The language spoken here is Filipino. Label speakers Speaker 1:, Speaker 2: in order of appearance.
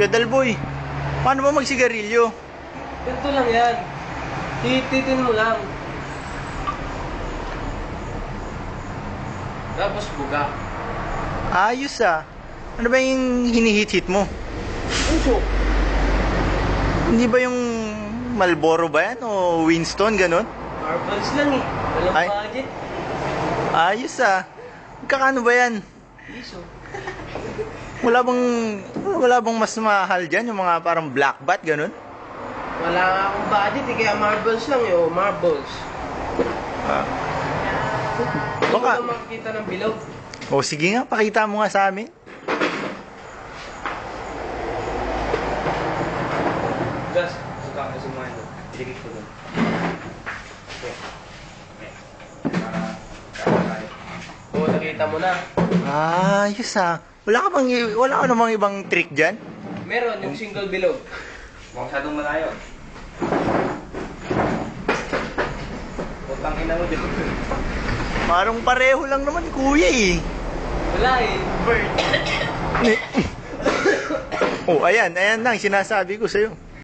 Speaker 1: Kuya Dalboy, paano ba magsigarilyo?
Speaker 2: Ganito lang yan. Hititin mo lang. Tapos buga.
Speaker 1: Ayos ah. Ano ba yung hinihit-hit mo?
Speaker 2: Puso.
Speaker 1: Hindi ba yung Malboro ba yan? O Winston, ganun?
Speaker 2: Marbles lang eh. Walang
Speaker 1: Ay.
Speaker 2: budget.
Speaker 1: Ayos ah. Kakano ba yan?
Speaker 2: Piso.
Speaker 1: Wala bang wala bang mas mahal diyan yung mga parang black bat ganun?
Speaker 2: Wala nga akong budget eh. Kaya marbles lang eh. Oh, marbles.
Speaker 1: Ah.
Speaker 2: Baka.
Speaker 1: Baka
Speaker 2: makikita ng bilog.
Speaker 1: O sige nga, pakita mo nga sa amin.
Speaker 3: Gas, suka ka sa mga ito. Iligit ko doon.
Speaker 2: Nakita mo na.
Speaker 1: Ayos ah. Wala ka bang wala ka namang ibang trick diyan?
Speaker 2: Meron yung single bilog.
Speaker 3: Huwag masyadong malayo. Putang ina mo dito.
Speaker 1: Parang pareho lang naman kuya eh.
Speaker 2: Wala eh. Bird.
Speaker 1: oh, ayan, ayan lang sinasabi ko sa iyo.